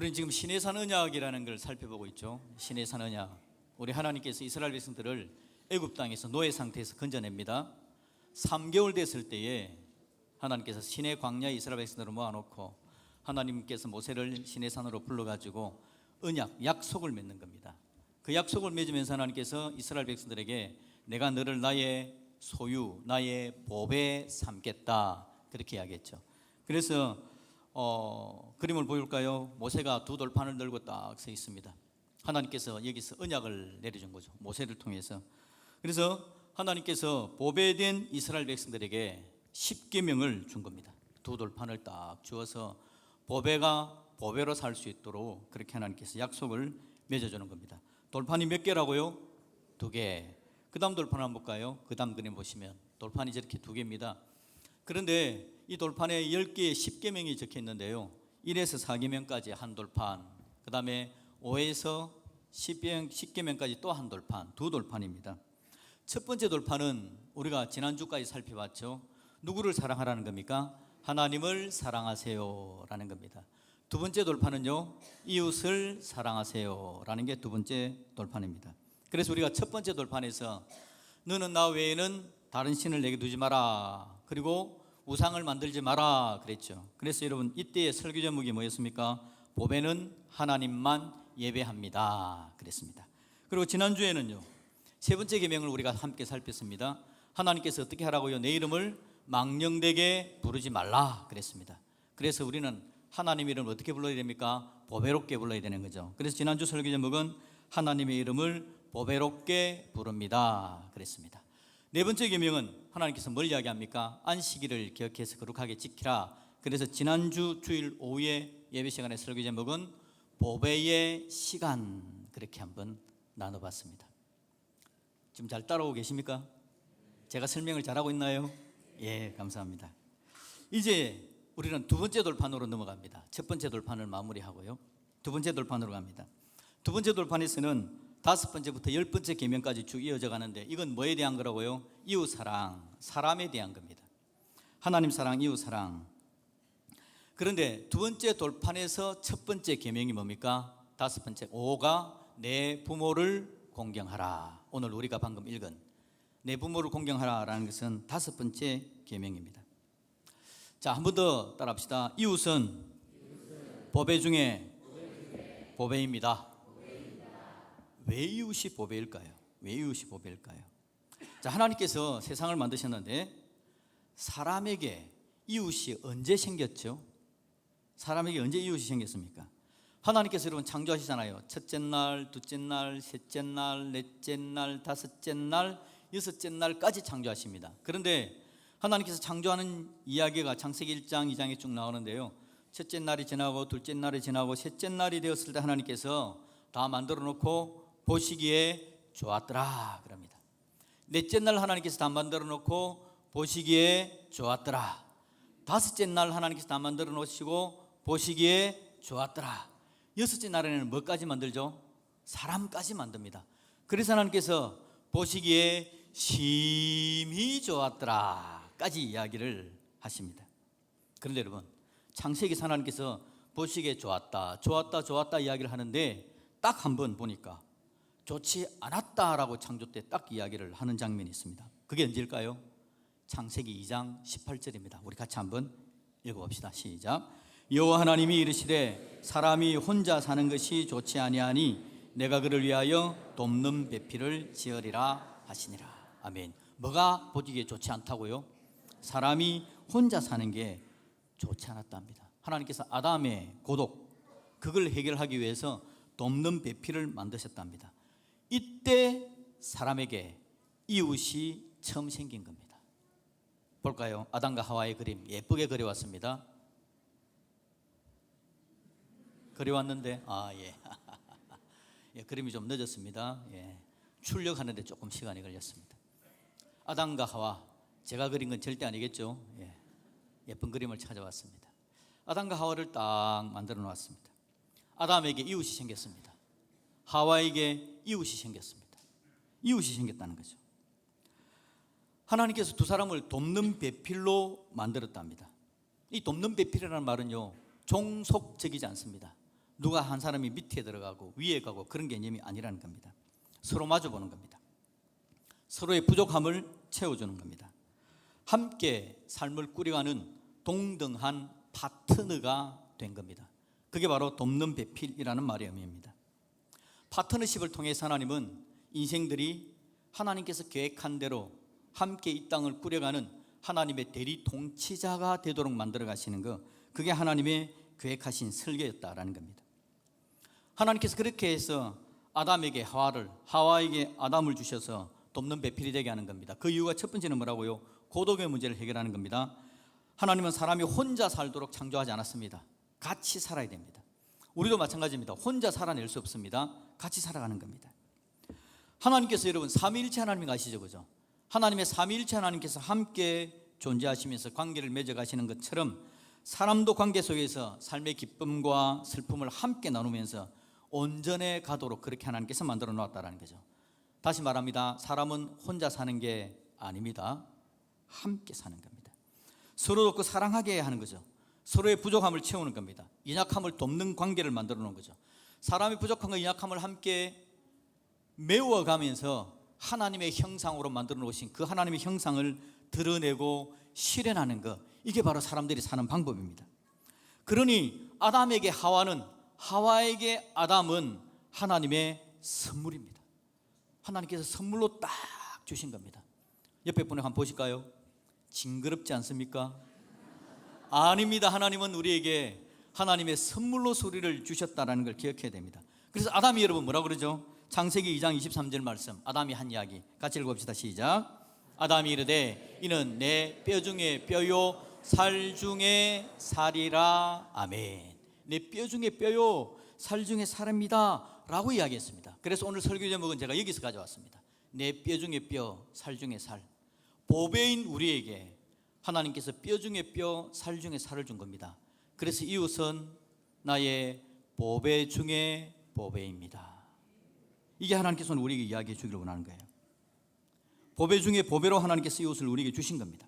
우리는 지금 신의 산 언약이라는 걸 살펴보고 있죠. 신의 산 언약. 우리 하나님께서 이스라엘 백성들을 애굽 땅에서 노예 상태에서 건져냅니다. 3개월 됐을 때에 하나님께서 신의 광야에 이스라엘 백성들을 모아놓고 하나님께서 모세를 신의 산으로 불러가지고 언약, 약속을 맺는 겁니다. 그 약속을 맺으면서 하나님께서 이스라엘 백성들에게 내가 너를 나의 소유, 나의 보배 삼겠다 그렇게 이야기했죠. 그래서 어, 그림을 보일까요? 모세가 두 돌판을 들고 딱 서 있습니다. 하나님께서 여기서 언약을 내려준 거죠. 모세를 통해서. 그래서 하나님께서 보배된 이스라엘 백성들에게 십계명을 준 겁니다. 두 돌판을 딱 주어서 보배가 보배로 살 수 있도록 그렇게 하나님께서 약속을 맺어주는 겁니다. 돌판이 몇 개라고요? 두 개. 그 다음 돌판 한번 볼까요? 그 다음 그림 보시면 돌판이 저렇게 두 개입니다. 그런데 이 돌판에 10개의 10계명이 적혀 있는데요. 1에서 4계명까지 한 돌판, 그 다음에 5에서 10계명, 10계명까지 또 한 돌판, 두 돌판입니다. 첫 번째 돌판은 우리가 지난주까지 살펴봤죠. 누구를 사랑하라는 겁니까? 하나님을 사랑하세요라는 겁니다. 두 번째 돌판은요, 이웃을 사랑하세요라는 게 두 번째 돌판입니다. 그래서 우리가 첫 번째 돌판에서 너는 나 외에는 다른 신을 내게 두지 마라. 그리고 우상을 만들지 마라 그랬죠. 그래서 여러분 이때의 설교 제목이 뭐였습니까? 보배는 하나님만 예배합니다. 그랬습니다. 그리고 지난주에는요. 세 번째 계명을 우리가 함께 살폈습니다. 하나님께서 어떻게 하라고요? 내 이름을 망령되게 부르지 말라 그랬습니다. 그래서 우리는 하나님 이름을 어떻게 불러야 됩니까? 보배롭게 불러야 되는 거죠. 그래서 지난주 설교 제목은 하나님의 이름을 보배롭게 부릅니다. 그랬습니다. 네 번째 계명은 하나님께서 뭘 이야기합니까? 안식일을 기억해서 거룩하게 지키라. 그래서 지난주 주일 오후에 예배 시간에 설교 제목은 보배의 시간 그렇게 한번 나눠봤습니다. 지금 잘 따라오고 계십니까? 제가 설명을 잘하고 있나요? 예, 감사합니다. 이제 우리는 두 번째 돌판으로 넘어갑니다. 첫 번째 돌판을 마무리하고요. 두 번째 돌판으로 갑니다. 두 번째 돌판에서는 다섯 번째부터 열 번째 계명까지 쭉 이어져 가는데 이건 뭐에 대한 거라고요? 이웃 사랑, 사람에 대한 겁니다. 하나님 사랑, 이웃 사랑. 그런데 두 번째 돌판에서 첫 번째 계명이 뭡니까? 다섯 번째 오가 내 부모를 공경하라. 오늘 우리가 방금 읽은 내 부모를 공경하라라는 것은 다섯 번째 계명입니다. 자, 한 번 더 따라합시다. 이웃은 보배 중에 보배입니다. 왜 이웃이 보배일까요? 왜 이웃이 보배일까요? 자, 하나님께서 세상을 만드셨는데 사람에게 이웃이 언제 생겼죠? 사람에게 언제 이웃이 생겼습니까? 하나님께서 여러분 창조하시잖아요. 첫째 날, 둘째 날, 셋째 날, 넷째 날, 다섯째 날, 여섯째 날까지 창조하십니다. 그런데 하나님께서 창조하는 이야기가 창세기 1장, 2장에 쭉 나오는데요. 첫째 날이 지나고 둘째 날이 지나고 셋째 날이 되었을 때 하나님께서 다 만들어 놓고 보시기에 좋았더라 그럽니다. 넷째 날 하나님께서 다 만들어 놓고 보시기에 좋았더라. 다섯째 날 하나님께서 다 만들어 놓으시고 보시기에 좋았더라. 여섯째 날에는 뭐까지 만들죠? 사람까지 만듭니다. 그래서 하나님께서 보시기에 심히 좋았더라까지 이야기를 하십니다. 그런데 여러분 창세기 하나님께서 보시기에 좋았다, 좋았다, 좋았다 이야기를 하는데 딱 한 번 보니까 좋지 않았다라고 창조 때 딱 이야기를 하는 장면이 있습니다. 그게 언제일까요? 창세기 2장 18절입니다. 우리 같이 한번 읽어봅시다. 시작. 여호와 하나님이 이르시되 사람이 혼자 사는 것이 좋지 아니하니 내가 그를 위하여 돕는 배필을 지으리라 하시니라. 아멘. 뭐가 보기에 좋지 않다고요? 사람이 혼자 사는 게 좋지 않았답니다. 하나님께서 아담의 고독 그걸 해결하기 위해서 돕는 배필을 만드셨답니다. 이때 사람에게 이웃이 처음 생긴 겁니다. 볼까요? 아담과 하와의 그림 예쁘게 그려왔습니다. 그려왔는데 아 예. 예, 그림이 좀 늦었습니다. 예. 출력하는데 조금 시간이 걸렸습니다. 아담과 하와 제가 그린 건 절대 아니겠죠. 예. 예쁜 그림을 찾아왔습니다. 아담과 하와를 딱 만들어 놓았습니다. 아담에게 이웃이 생겼습니다. 하와에게 이웃이 생겼습니다. 이웃이 생겼다는 거죠. 하나님께서 두 사람을 돕는 배필로 만들었답니다. 이 돕는 배필이라는 말은요, 종속적이지 않습니다. 누가 한 사람이 밑에 들어가고 위에 가고 그런 개념이 아니라는 겁니다. 서로 마주 보는 겁니다. 서로의 부족함을 채워주는 겁니다. 함께 삶을 꾸려가는 동등한 파트너가 된 겁니다. 그게 바로 돕는 배필이라는 말의 의미입니다. 파트너십을 통해서 하나님은 인생들이 하나님께서 계획한 대로 함께 이 땅을 꾸려가는 하나님의 대리 통치자가 되도록 만들어 가시는 것 그게 하나님의 계획하신 설계였다라는 겁니다. 하나님께서 그렇게 해서 아담에게 하와를 하와에게 아담을 주셔서 돕는 배필이 되게 하는 겁니다. 그 이유가 첫 번째는 뭐라고요? 고독의 문제를 해결하는 겁니다. 하나님은 사람이 혼자 살도록 창조하지 않았습니다. 같이 살아야 됩니다. 우리도 마찬가지입니다. 혼자 살아낼 수 없습니다. 같이 살아가는 겁니다. 하나님께서 여러분 삼위일체 하나님 아시죠, 그죠? 하나님의 삼위일체 하나님께서 함께 존재하시면서 관계를 맺어가시는 것처럼 사람도 관계 속에서 삶의 기쁨과 슬픔을 함께 나누면서 온전해 가도록 그렇게 하나님께서 만들어 놓았다라는 거죠. 다시 말합니다. 사람은 혼자 사는 게 아닙니다. 함께 사는 겁니다. 서로 돕고 사랑하게 하는 거죠. 서로의 부족함을 채우는 겁니다. 연약함을 돕는 관계를 만들어 놓은 거죠. 사람이 부족함과 연약함을 함께 메워가면서 하나님의 형상으로 만들어 놓으신 그 하나님의 형상을 드러내고 실현하는 것 이게 바로 사람들이 사는 방법입니다. 그러니 아담에게 하와는 하와에게 아담은 하나님의 선물입니다. 하나님께서 선물로 딱 주신 겁니다. 옆에 분에 한번 보실까요? 징그럽지 않습니까? 아닙니다. 하나님은 우리에게 하나님의 선물로 소리를 주셨다라는 걸 기억해야 됩니다. 그래서 아담이 여러분 뭐라 그러죠? 창세기 2장 23절 말씀. 아담이 한 이야기. 같이 읽어봅시다. 시작. 아담이 이르되 이는 내 뼈 중에 뼈요 살 중에 살이라. 아멘. 내 뼈 중에 뼈요 살 중에 살입니다. 라고 이야기했습니다. 그래서 오늘 설교 제목은 제가 여기서 가져왔습니다. 내 뼈 중에 뼈, 살 중에 살. 보배인 우리에게 하나님께서 뼈 중에 뼈, 살 중에 살을 준 겁니다. 그래서 이웃은 나의 보배 중에 보배입니다. 이게 하나님께서 우리에게 이야기해 주기를 원하는 거예요. 보배 중에 보배로 하나님께서 이웃을 우리에게 주신 겁니다.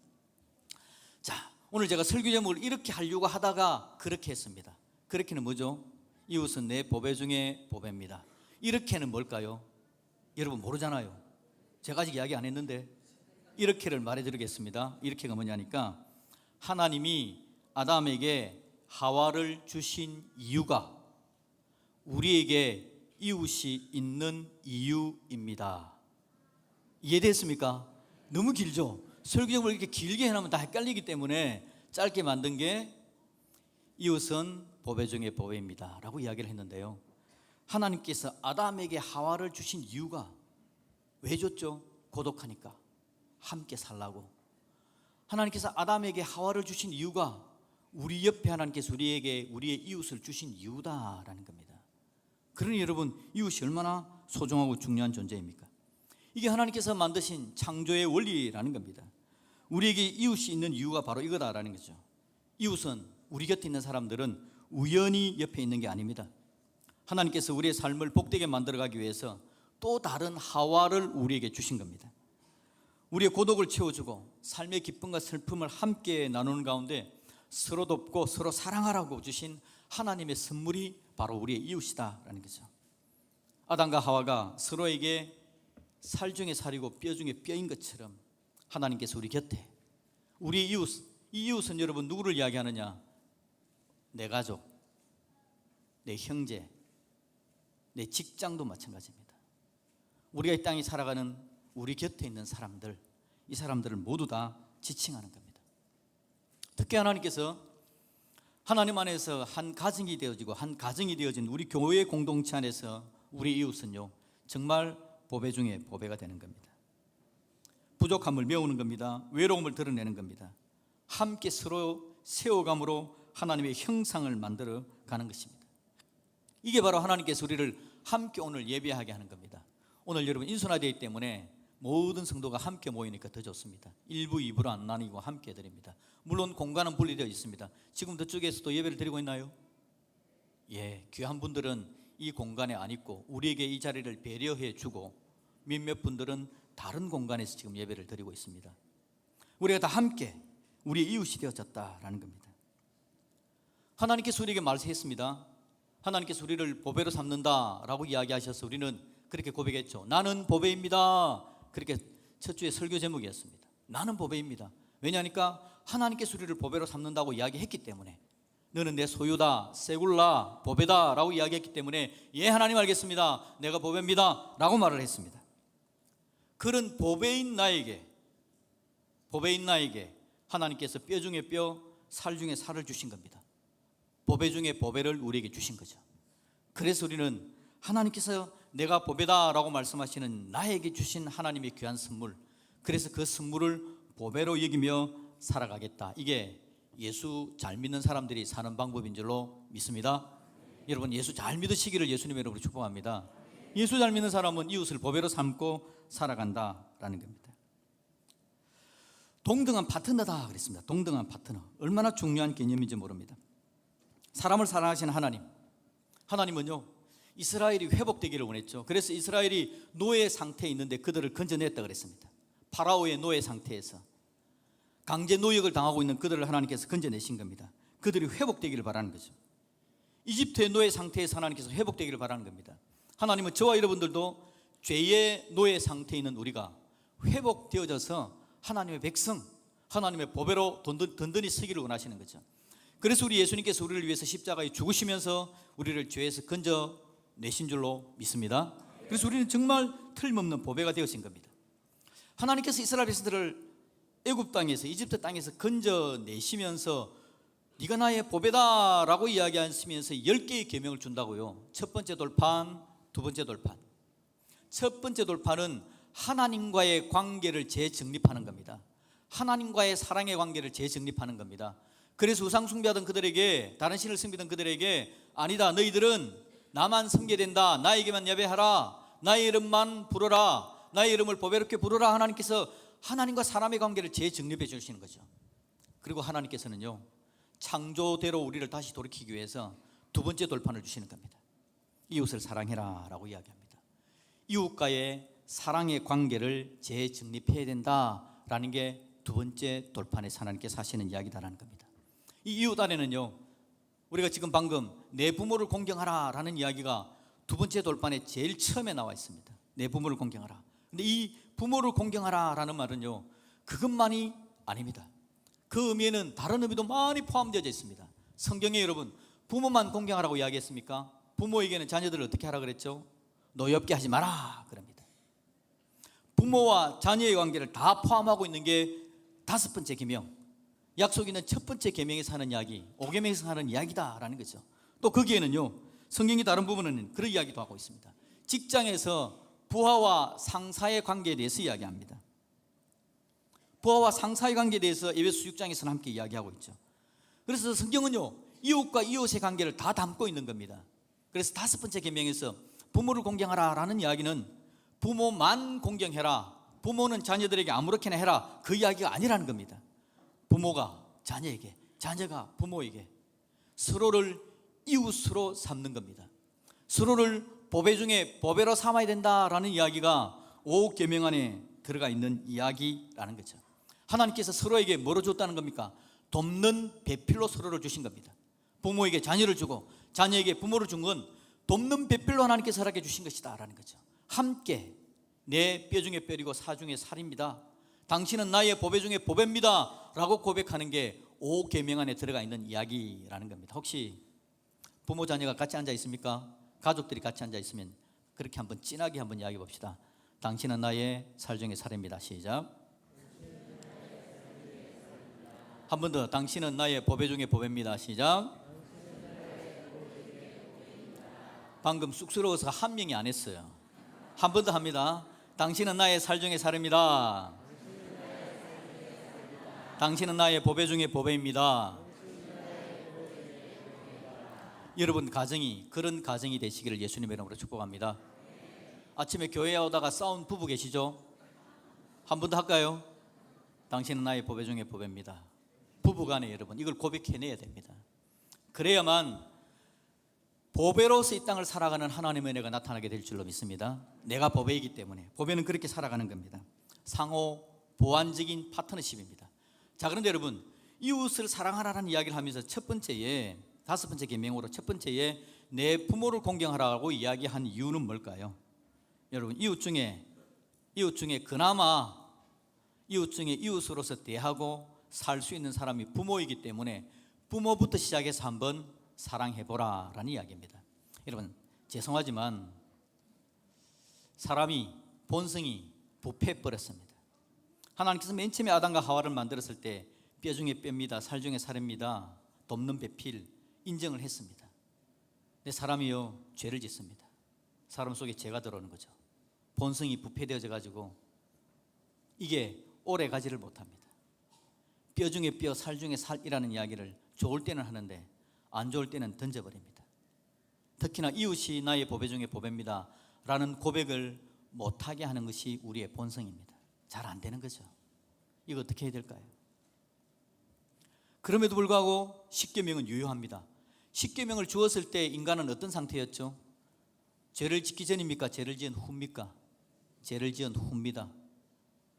자, 오늘 제가 설교 제목을 이렇게 하려고 하다가 그렇게 했습니다. 그렇게는 뭐죠? 이웃은 내 보배 중에 보배입니다. 이렇게는 뭘까요? 여러분 모르잖아요. 제가 아직 이야기 안 했는데 이렇게를 말해 드리겠습니다. 이렇게가 뭐냐니까 하나님이 아담에게 하와를 주신 이유가 우리에게 이웃이 있는 이유입니다. 이해됐습니까? 너무 길죠? 설교를 이렇게 길게 해놓으면 다 헷갈리기 때문에 짧게 만든 게 이웃은 보배 중에 보배입니다. 라고 이야기를 했는데요. 하나님께서 아담에게 하와를 주신 이유가 왜 줬죠? 고독하니까. 함께 살라고. 하나님께서 아담에게 하와를 주신 이유가 우리 옆에 하나님께서 우리에게 우리의 이웃을 주신 이유다라는 겁니다. 그러니 여러분 이웃이 얼마나 소중하고 중요한 존재입니까? 이게 하나님께서 만드신 창조의 원리라는 겁니다. 우리에게 이웃이 있는 이유가 바로 이거다라는 거죠. 이웃은 우리 곁에 있는 사람들은 우연히 옆에 있는 게 아닙니다. 하나님께서 우리의 삶을 복되게 만들어가기 위해서 또 다른 하와를 우리에게 주신 겁니다. 우리의 고독을 채워주고 삶의 기쁨과 슬픔을 함께 나누는 가운데 서로 돕고 서로 사랑하라고 주신 하나님의 선물이 바로 우리의 이웃이다라는 거죠. 아담과 하와가 서로에게 살 중에 살이고 뼈 중에 뼈인 것처럼 하나님께서 우리 곁에 우리 이웃 이 이웃은 여러분 누구를 이야기하느냐? 내 가족, 내 형제, 내 직장도 마찬가지입니다. 우리가 이 땅에 살아가는 우리 곁에 있는 사람들, 이 사람들을 모두 다 지칭하는 겁니다. 특히 하나님께서 하나님 안에서 한 가정이 되어지고 한 가정이 되어진 우리 교회 공동체 안에서 우리 이웃은요 정말 보배 중에 보배가 되는 겁니다. 부족함을 메우는 겁니다. 외로움을 드러내는 겁니다. 함께 서로 세워감으로 하나님의 형상을 만들어 가는 것입니다. 이게 바로 하나님께서 우리를 함께 오늘 예배하게 하는 겁니다. 오늘 여러분 인순화되기 때문에 모든 성도가 함께 모이니까 더 좋습니다. 1부, 2부로 안 나뉘고 함께 드립니다. 물론 공간은 분리되어 있습니다. 지금 저쪽에서도 예배를 드리고 있나요? 예, 귀한 분들은 이 공간에 안 있고 우리에게 이 자리를 배려해 주고 몇몇 분들은 다른 공간에서 지금 예배를 드리고 있습니다. 우리가 다 함께 우리의 이웃이 되어졌다라는 겁니다. 하나님께서 우리에게 말씀했습니다. 하나님께서 우리를 보배로 삼는다라고 이야기하셔서 우리는 그렇게 고백했죠. 나는 보배입니다. 그렇게 첫 주의 설교 제목이었습니다. 나는 보배입니다. 왜냐하니까 하나님께서 우리를 보배로 삼는다고 이야기했기 때문에 너는 내 소유다, 세굴라, 보배다라고 이야기했기 때문에 예 하나님 알겠습니다. 내가 보배입니다라고 말을 했습니다. 그런 보배인 나에게 보배인 나에게 하나님께서 뼈 중에 뼈, 살 중에 살을 주신 겁니다. 보배 중에 보배를 우리에게 주신 거죠. 그래서 우리는 하나님께서 내가 보배다라고 말씀하시는 나에게 주신 하나님의 귀한 선물, 그래서 그 선물을 보배로 여기며 살아가겠다. 이게 예수 잘 믿는 사람들이 사는 방법인 줄로 믿습니다. 여러분 예수 잘 믿으시기를 예수님 이름으로 축복합니다. 예수 잘 믿는 사람은 이웃을 보배로 삼고 살아간다라는 겁니다. 동등한 파트너다 그랬습니다. 동등한 파트너. 얼마나 중요한 개념인지 모릅니다. 사람을 사랑하시는 하나님. 하나님은요. 이스라엘이 회복되기를 원했죠. 그래서 이스라엘이 노예 상태에 있는데 그들을 건져냈다 그랬습니다. 파라오의 노예 상태에서 강제 노역을 당하고 있는 그들을 하나님께서 건져내신 겁니다. 그들이 회복되기를 바라는 거죠. 이집트의 노예 상태에서 하나님께서 회복되기를 바라는 겁니다. 하나님은 저와 여러분들도 죄의 노예 상태에 있는 우리가 회복되어져서 하나님의 백성, 하나님의 보배로 든든- 든든히 서기를 원하시는 거죠. 그래서 우리 예수님께서 우리를 위해서 십자가에 죽으시면서 우리를 죄에서 건져 내신 줄로 믿습니다. 그래서 우리는 정말 틀림없는 보배가 되어진 겁니다. 하나님께서 이스라엘 백성들을 애굽 땅에서 이집트 땅에서 건져 내시면서 네가 나의 보배다라고 이야기하시면서 열 개의 계명을 준다고요. 첫 번째 돌판, 두 번째 돌판. 첫 번째 돌판은 하나님과의 관계를 재정립하는 겁니다. 하나님과의 사랑의 관계를 재정립하는 겁니다. 그래서 우상 숭배하던 그들에게 다른 신을 섬기던 그들에게 아니다 너희들은 나만 섬게 된다 나에게만 예배하라 나의 이름만 부르라 나의 이름을 보배롭게 부르라 하나님께서 하나님과 사람의 관계를 재정립해 주시는 거죠. 그리고 하나님께서는요 창조대로 우리를 다시 돌이키기 위해서 두 번째 돌판을 주시는 겁니다. 이웃을 사랑해라 라고 이야기합니다. 이웃과의 사랑의 관계를 재정립해야 된다라는 게 두 번째 돌판에서 하나님께서 하시는 이야기다라는 겁니다. 이 이웃 안에는요, 우리가 지금 방금 내 부모를 공경하라라는 이야기가 두 번째 돌판에 제일 처음에 나와 있습니다. 내 부모를 공경하라. 근데 이 부모를 공경하라라는 말은요, 그것만이 아닙니다. 그 의미에는 다른 의미도 많이 포함되어 있습니다. 성경에 여러분 부모만 공경하라고 이야기했습니까? 부모에게는 자녀들을 어떻게 하라 그랬죠? 노엽게 하지 마라 그럽니다. 부모와 자녀의 관계를 다 포함하고 있는 게 다섯 번째 계명. 약속 있는 첫 번째 계명에서 하는 이야기, 오계명에서 하는 이야기다라는 거죠. 또 거기에는요. 성경이 다른 부분은 그런 이야기도 하고 있습니다. 직장에서 부하와 상사의 관계에 대해서 이야기합니다. 부하와 상사의 관계에 대해서 에베소 6장에서는 함께 이야기하고 있죠. 그래서 성경은요. 이웃과 이웃의 관계를 다 담고 있는 겁니다. 그래서 다섯 번째 계명에서 부모를 공경하라라는 이야기는 부모만 공경해라. 부모는 자녀들에게 아무렇게나 해라. 그 이야기가 아니라는 겁니다. 부모가 자녀에게, 자녀가 부모에게 서로를 이웃으로 삼는 겁니다. 서로를 보배 중에 보배로 삼아야 된다라는 이야기가 오 계명 안에 들어가 있는 이야기라는 거죠. 하나님께서 서로에게 뭐로 줬다는 겁니까? 돕는 배필로 서로를 주신 겁니다. 부모에게 자녀를 주고 자녀에게 부모를 준 건 돕는 배필로 하나님께서 허락해 주신 것이다라는 거죠. 함께 내 뼈 중에 뼈이고 사 중에 살입니다. 당신은 나의 보배 중에 보배입니다 라고 고백하는 게오 계명 안에 들어가 있는 이야기라는 겁니다. 혹시 부모 자녀가 같이 앉아 있습니까? 가족들이 같이 앉아 있으면 그렇게 한번 진하게 한번 이야기해 봅시다. 당신은 나의 살 중에 살입니다. 시작. 한 번 더. 당신은 나의 보배 중에 보배입니다. 시작. 방금 쑥스러워서 한 명이 안 했어요. 한 번 더 합니다. 당신은 나의 살 중에 살입니다. 당신은 나의 보배 중에 보배입니다. 여러분 가정이 그런 가정이 되시기를 예수님의 이름으로 축복합니다. 아침에 교회에 오다가 싸운 부부 계시죠? 한 번 더 할까요? 당신은 나의 보배 중에 보배입니다. 부부간에 여러분 이걸 고백해내야 됩니다. 그래야만 보배로서 이 땅을 살아가는 하나님의 은혜가 나타나게 될 줄로 믿습니다. 내가 보배이기 때문에 보배는 그렇게 살아가는 겁니다. 상호 보완적인 파트너십입니다. 자 그런데 여러분 이웃을 사랑하라는 이야기를 하면서 첫 번째에 다섯 번째 계명으로 첫 번째에 내 부모를 공경하라고 이야기한 이유는 뭘까요? 여러분 이웃 중에 이웃 중에 그나마 이웃 중에 이웃으로서 대하고 살 수 있는 사람이 부모이기 때문에 부모부터 시작해서 한번 사랑해 보라라는 이야기입니다. 여러분 죄송하지만 사람이 본성이 부패해 버렸습니다. 하나님께서 맨 처음에 아담과 하와를 만들었을 때 뼈 중에 뼈입니다. 살 중에 살입니다. 돕는 배필 인정을 했습니다. 근데 사람이요 죄를 짓습니다. 사람 속에 죄가 들어오는 거죠. 본성이 부패되어져 가지고 이게 오래 가지를 못합니다. 뼈 중에 뼈, 살 중에 살이라는 이야기를 좋을 때는 하는데 안 좋을 때는 던져버립니다. 특히나 이웃이 나의 보배 중에 보배입니다. 라는 고백을 못하게 하는 것이 우리의 본성입니다. 잘 안 되는 거죠. 이거 어떻게 해야 될까요? 그럼에도 불구하고 십계명은 유효합니다. 십계명을 주었을 때 인간은 어떤 상태였죠? 죄를 짓기 전입니까? 죄를 지은 후입니까? 죄를 지은 후입니다.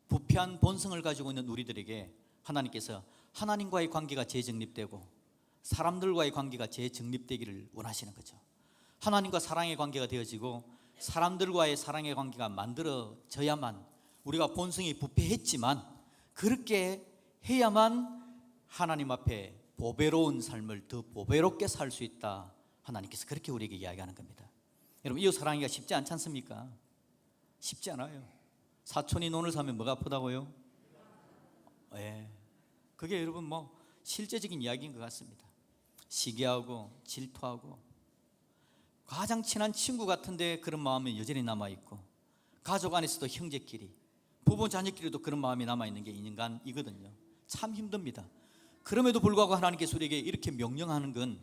부패한 본성을 가지고 있는 우리들에게 하나님께서 하나님과의 관계가 재정립되고 사람들과의 관계가 재정립되기를 원하시는 거죠. 하나님과 사랑의 관계가 되어지고 사람들과의 사랑의 관계가 만들어져야만 우리가 본성이 부패했지만 그렇게 해야만 하나님 앞에 보배로운 삶을 더 보배롭게 살 수 있다. 하나님께서 그렇게 우리에게 이야기하는 겁니다. 여러분 이웃 사랑하기가 쉽지 않지 않습니까? 쉽지 않아요. 사촌이 논을 사면 뭐가 아프다고요? 예. 그게 여러분 뭐 실제적인 이야기인 것 같습니다. 시기하고 질투하고 가장 친한 친구 같은데 그런 마음이 여전히 남아 있고 가족 안에서도 형제끼리 부모 자녀끼리도 그런 마음이 남아 있는 게 인간이거든요. 참 힘듭니다. 그럼에도 불구하고 하나님께서 우리에게 이렇게 명령하는 건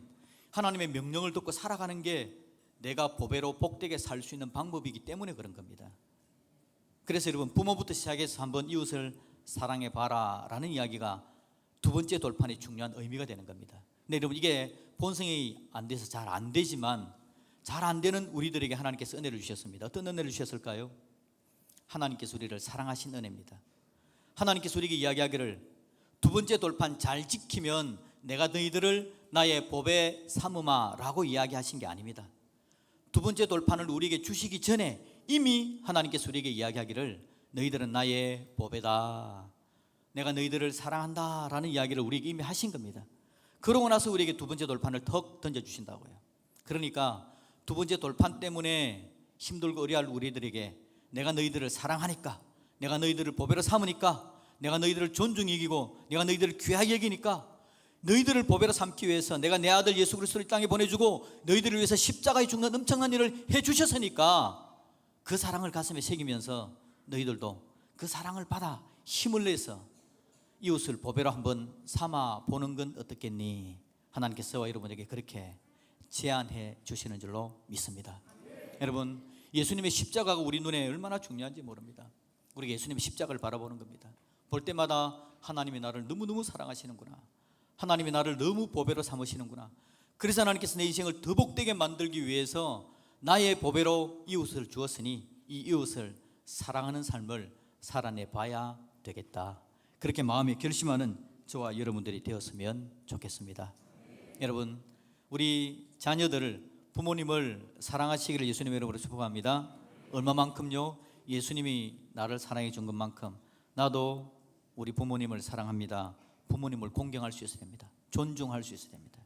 하나님의 명령을 듣고 살아가는 게 내가 보배로 복되게 살 수 있는 방법이기 때문에 그런 겁니다. 그래서 여러분 부모부터 시작해서 한번 이웃을 사랑해 봐라 라는 이야기가 두 번째 돌판의 중요한 의미가 되는 겁니다. 근데 여러분 이게 본성이 안 돼서 잘 안 되지만 잘 안 되는 우리들에게 하나님께서 은혜를 주셨습니다. 어떤 은혜를 주셨을까요? 하나님께서 우리를 사랑하신 은혜입니다. 하나님께서 우리에게 이야기하기를 두 번째 돌판 잘 지키면 내가 너희들을 나의 법에 삼으마라고 이야기하신 게 아닙니다. 두 번째 돌판을 우리에게 주시기 전에 이미 하나님께서 우리에게 이야기하기를 너희들은 나의 법에다. 내가 너희들을 사랑한다라는 이야기를 우리에게 이미 하신 겁니다. 그러고 나서 우리에게 두 번째 돌판을 턱 던져 주신다고요. 그러니까 두 번째 돌판 때문에 힘들고 어려할 우리들에게 내가 너희들을 사랑하니까 내가 너희들을 보배로 삼으니까 내가 너희들을 존중히 여기고 내가 너희들을 귀하게 여기니까 너희들을 보배로 삼기 위해서 내가 내 아들 예수 그리스도를 땅에 보내주고 너희들을 위해서 십자가에 죽는 엄청난 일을 해 주셨으니까 그 사랑을 가슴에 새기면서 너희들도 그 사랑을 받아 힘을 내서 이웃을 보배로 한번 삼아 보는 건 어떻겠니? 하나님께서 여러분에게 그렇게 제안해 주시는 줄로 믿습니다. 여러분 예수님의 십자가가 우리 눈에 얼마나 중요한지 모릅니다. 우리가 예수님의 십자가를 바라보는 겁니다. 볼 때마다 하나님이 나를 너무너무 사랑하시는구나. 하나님이 나를 너무 보배로 삼으시는구나. 그래서 하나님께서 내 인생을 더 복되게 만들기 위해서 나의 보배로 이웃을 주었으니 이 이웃을 사랑하는 삶을 살아내 봐야 되겠다. 그렇게 마음에 결심하는 저와 여러분들이 되었으면 좋겠습니다. 여러분, 우리 자녀들을 부모님을 사랑하시기를 예수님의 이름으로 축복합니다. 얼마만큼요? 예수님이 나를 사랑해 준 것만큼 나도 우리 부모님을 사랑합니다. 부모님을 공경할 수 있어야 됩니다. 존중할 수 있어야 됩니다.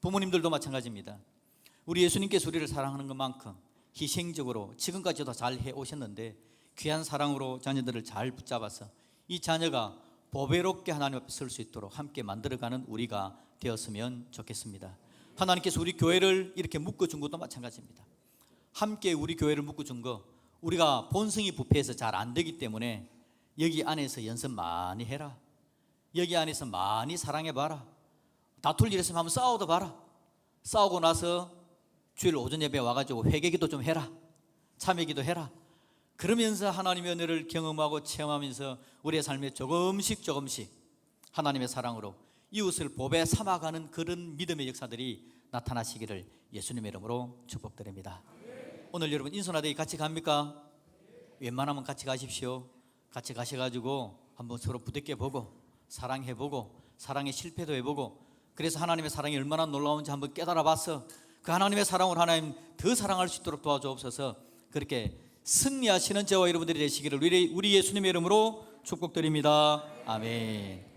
부모님들도 마찬가지입니다. 우리 예수님께서 우리를 사랑하는 것만큼 희생적으로 지금까지도 잘 해 오셨는데 귀한 사랑으로 자녀들을 잘 붙잡아서 이 자녀가 보배롭게 하나님 앞에 설 수 있도록 함께 만들어가는 우리가 되었으면 좋겠습니다. 하나님께서 우리 교회를 이렇게 묶어준 것도 마찬가지입니다. 함께 우리 교회를 묶어준 거 우리가 본성이 부패해서 잘 안 되기 때문에 여기 안에서 연습 많이 해라. 여기 안에서 많이 사랑해 봐라. 다툴 일 있으면 한번 싸워도 봐라. 싸우고 나서 주일 오전 예배 와가지고 회개기도 좀 해라. 참회기도 해라. 그러면서 하나님의 은혜를 경험하고 체험하면서 우리의 삶에 조금씩 조금씩 하나님의 사랑으로 이웃을 보배 삼아가는 그런 믿음의 역사들이 나타나시기를 예수님의 이름으로 축복드립니다. 오늘 여러분 인소나대기 같이 갑니까? 웬만하면 같이 가십시오. 같이 가셔가지고 한번 서로 부대껴 보고 사랑해 보고 사랑의 실패도 해보고 그래서 하나님의 사랑이 얼마나 놀라운지 한번 깨달아 봐서 그 하나님의 사랑을 하나님 더 사랑할 수 있도록 도와주옵소서. 그렇게 승리하시는 저와 여러분들이 되시기를 우리 예수님의 이름으로 축복드립니다. 아멘.